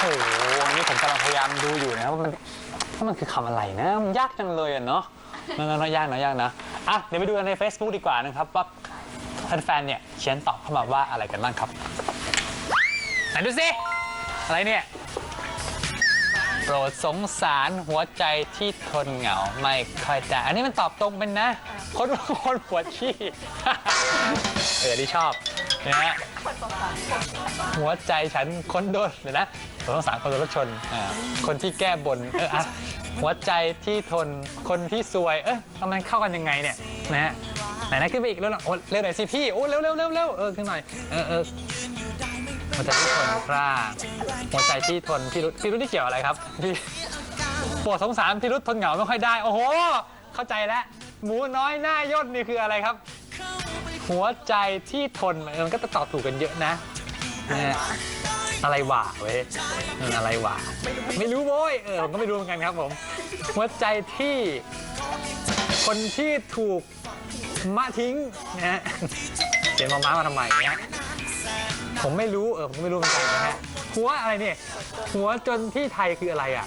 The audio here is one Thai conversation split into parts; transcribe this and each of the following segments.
โอ้โหอันนี้ผมกำลังพยายามดูอยู่นะครับว่ามันว่ามันคือคำอะไรนะ มันยากจังเลยอะเนาะนั่นๆๆยากนะยากนะอะเดี๋ยวไปดูกันใน Facebook ดีกว่านะครับว่าแฟนๆเนี่ยเขียนตอบเข้ามาว่าอะไรกันบ้างครับไหนดูสิอะไรเนี่ย โปรดสงสารหัวใจที่ทนเหงาไม่ค่อยแต่อันนี้มันตอบตรงเป็นนะ คนคนปวดขี้ เออที่ชอบ นะฮะหัวใจฉันคนโดนเดี๋ยวนะผมต้องสารคนโดนรถชนอ่าคนที่แก้บนเอออะหัวใจที่ทนคนที่ซวย เออทำไมเข้ากันยังไงเนี่ยนะฮะไหนนะขึ้นไปอีกเร็วหน่อยโอ้เร็วหน่อยสิพี่โอ้เร็วเร็วเร็วเร็วเออขึ้นหน่อยเออเออหัวใจที่ทนคร่าหัวใจที่ทนพี่รุธพี่รุธที่เกี่ยวอะไรครับพี่ปวดสงสารพี่รุธทนเหงาไม่ค่อยได้ โอ้โห เข้าใจแล้วหมูน้อยหน้าย่นนี่คืออะไรครับ หัวใจที่ทนเออมันก็จะตอบถูกกันเยอะนะนะฮะอะไรหว่าเว้ยเอออะไรหว่า ไม่รู้โว้ยเออผมก็ไม่รู้เหมือนกันครับผมหัวใจที่ คนที่ถูกมะทิ้งนะฮะเขียนมาม้ามาทำไมเนี่ยผมไม่รู้เออผมก็ไม่รู้เหมือนกันนะฮะหัวอะไรเนี่ยหัวจนที่ไทยคืออะไรอะ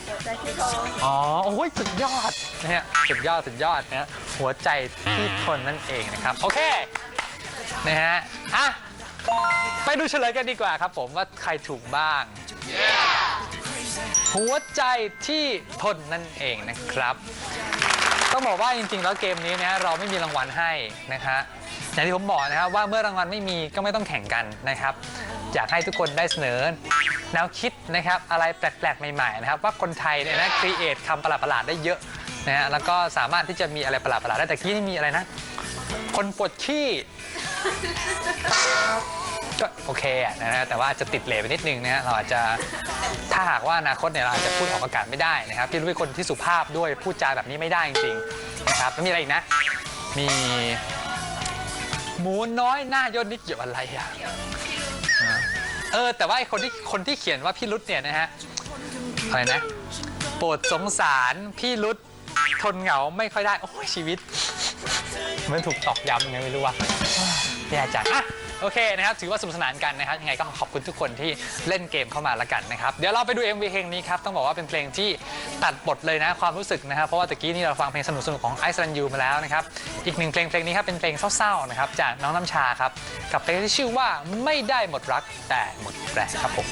อ๋อ โอ้ยสุดยอดนะฮะ สุดยอด สุดยอดนะฮะหัวใจที่ทนนั่นเองนะครับ โอเค นะฮะอะไปดูเฉลยกันดีกว่าครับผมว่าใครถูกบ้าง หัวใจที่ทนนั่นเองนะครับ ต้องบอกว่าจริงๆ แล้วเกมนี้นะฮะเราไม่มีรางวัลให้นะฮะอย่างที่ผมบอกนะครับว่าเมื่อรางวัลไม่มีก็ไม่ต้องแข่งกันนะครับ อยากให้ทุกคนได้เสนอ แนวคิดนะครับอะไรแปลกๆ ใหม่ๆนะครับ ว่าคนไทยเนี่ยนะครีเอทคำประหลาดๆได้เยอะนะฮะแล้วก็สามารถที่จะมีอะไรประหลาดๆได้แต่กี้นี่มีอะไรนะ คนปวดขี้ ก็โอเคอะนะฮะแต่ว่าอาจจะติดเหลวไปนิดนึงนะฮะเราอาจจะถ้าหากว่าอนาคตเนี่ยเราอาจจะพูดออกอากาศไม่ได้นะครับพี่รู้เป็นคนที่สุภาพด้วยพูดจาแบบนี้ไม่ได้จริงๆนะครับแล้วมีอะไรอีกนะ มีหมูน้อยหน้าย่นนิดเกี่ยวอะไรอะเออแต่ว่าไอ้คนที่คนที่เขียนว่าพี่รุดเนี่ยนะฮะอะไรนะโปรดสงสารพี่รุดทนเหงาไม่ค่อยได้ โอ้ยชีวิต มันถูกตอกย้ำยังไงไม่รู้ว่าแย่จังอะโอเคนะครับ ถือว่าสนุกสนานกันนะครับ ยังไงก็ขอบคุณทุกคนที่เล่นเกมเข้ามาละกันนะครับ เดี๋ยวเราไปดู MV เพลงนี้ครับ ต้องบอกว่าเป็นเพลงที่ตัดบทเลยนะความรู้สึกนะครับ เพราะว่าตะกี้นี่เราฟังเพลงสนุกๆของไอซ์แลนยูมาแล้วนะครับ อีกหนึ่งเพลงเพลงนี้ครับเป็นเพลงเศร้าๆนะครับจากน้องน้ำชาครับ กับเพลงที่ชื่อว่าไม่ได้หมดรักแต่หมดแรงครับผม